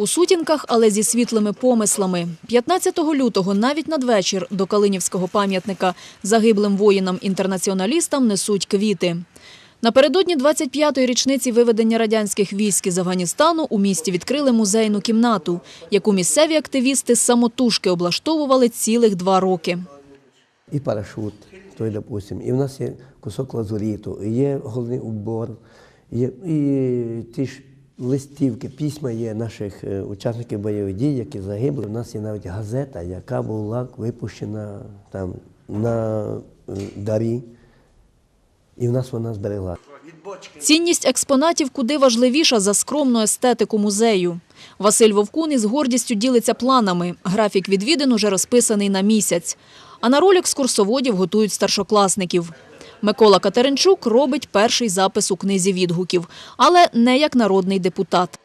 У сутінках, але зі світлими помислами. 15 лютого навіть надвечір до Калинівського пам'ятника загиблим воїнам-інтернаціоналістам несуть квіти. Напередодні 25-ї річниці виведення радянських військ із Афганістану у місті відкрили музейну кімнату, яку місцеві активісти самотужки облаштовували цілих два роки. і парашут, той, допустим, і в нас є кусок лазуріту, і є головний убор, є, і ті ж листівки, письма є наших е, учасників бойових дій, які загибли. У нас є навіть газета, яка була випущена там на е, дарі, і в нас вона зберегла. Цінність експонатів куди важливіша за скромну естетику музею. Василь Вовкун із гордістю ділиться планами. Графік відвідин уже розписаний на місяць. А на роль екскурсоводів готують старшокласників. Микола Катеринчук робить перший запис у книзі відгуків, але не як народний депутат.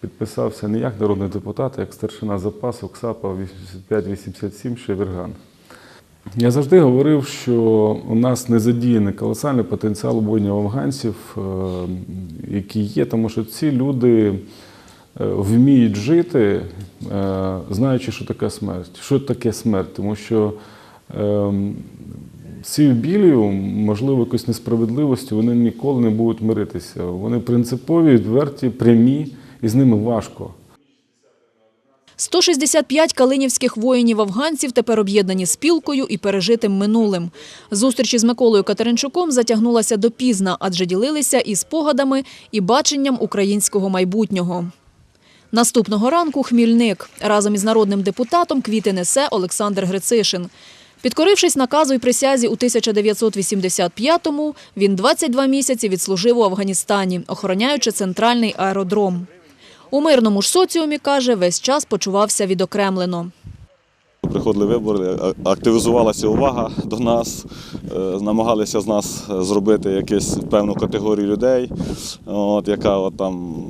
Підписався не як народний депутат, а як старшина запасу КСАПа 85-87 Шеверган. Я завжди говорив, що у нас не задіяний колосальний потенціал воїнів афганців, е, які є, тому що ці люди е, вміють жити, е, знаючи, що таке смерть. Що таке смерть? Тому що з цією білію, можливо, якоюсь несправедливостю, вони ніколи не будуть миритися. Вони принципові, відверті, прямі, і з ними важко. 165 калинівських воїнів-афганців тепер об'єднані спілкою і пережитим минулим. Зустріч із Миколою Катеринчуком затягнулася допізна, адже ділилися і спогадами, і баченням українського майбутнього. Наступного ранку Хмільник. Разом із народним депутатом квіти несе Олександр Грицишин. Підкорившись наказу й присязі у 1985-му, він 22 місяці відслужив у Афганістані, охороняючи центральний аеродром. У мирному ж соціумі, каже, весь час почувався відокремлено. Приходили вибори, активізувалася увага до нас, е, намагалися з нас зробити якусь певну категорію людей, от, яка от, там,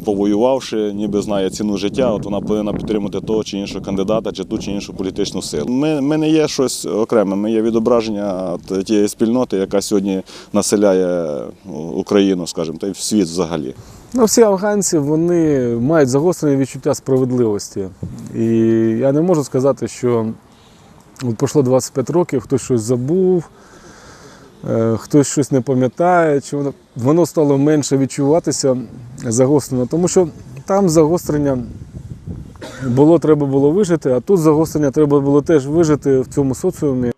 повоювавши, ніби знає ціну життя, от вона повинна підтримати того чи іншого кандидата, чи ту чи іншу політичну силу. Ми, ми не є щось окреме, ми є відображення тієї спільноти, яка сьогодні населяє Україну, скажімо, та й світ взагалі. Ну, всі афганці вони мають загострене відчуття справедливості. І я не можу сказати, що от пройшло 25 років, хтось щось забув, е, хтось щось не пам'ятає, чи воно, воно стало менше відчуватися загострено. Тому що там загострення було, треба було вижити, а тут загострення треба було теж вижити в цьому соціумі.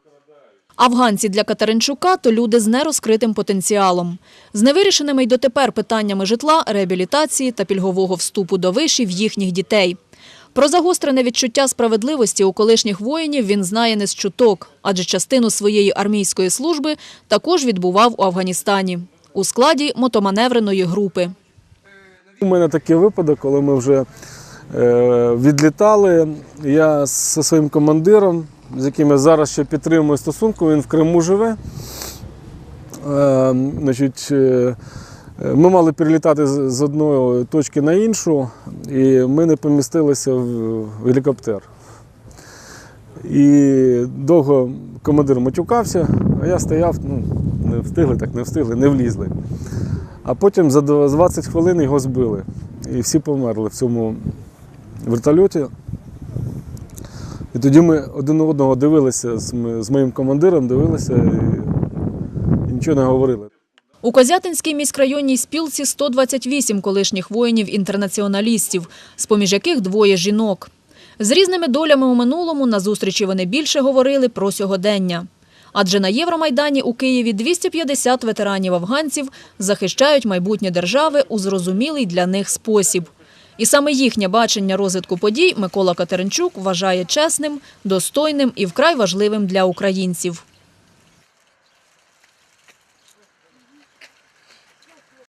Афганці для Катеринчука – то люди з нерозкритим потенціалом. З невирішеними й дотепер питаннями житла, реабілітації та пільгового вступу до вишів їхніх дітей. Про загострене відчуття справедливості у колишніх воїнів він знає не з чуток, адже частину своєї армійської служби також відбував у Афганістані у складі мотоманевреної групи. У мене такий випадок, коли ми вже е, відлітали. Я зі своїм командиром, з яким я зараз ще підтримую стосунку, він в Криму живе. Е, значить, е, ми мали перелітати з одної точки на іншу, і ми не помістилися в гелікоптер. І довго командир матюкався, а я стояв, ну, не встигли, так не встигли, не влізли. А потім за 20 хвилин його збили. І всі померли в цьому вертольоті. І тоді ми один одного дивилися з, моїм командиром, дивилися і нічого не говорили. У Козятинській міськрайонній спілці 128 колишніх воїнів-інтернаціоналістів, з-поміж яких двоє жінок. З різними долями у минулому на зустрічі вони більше говорили про сьогодення. Адже на Євромайдані у Києві 250 ветеранів-афганців захищають майбутнє держави у зрозумілий для них спосіб. І саме їхнє бачення розвитку подій Микола Катеринчук вважає чесним, достойним і вкрай важливим для українців.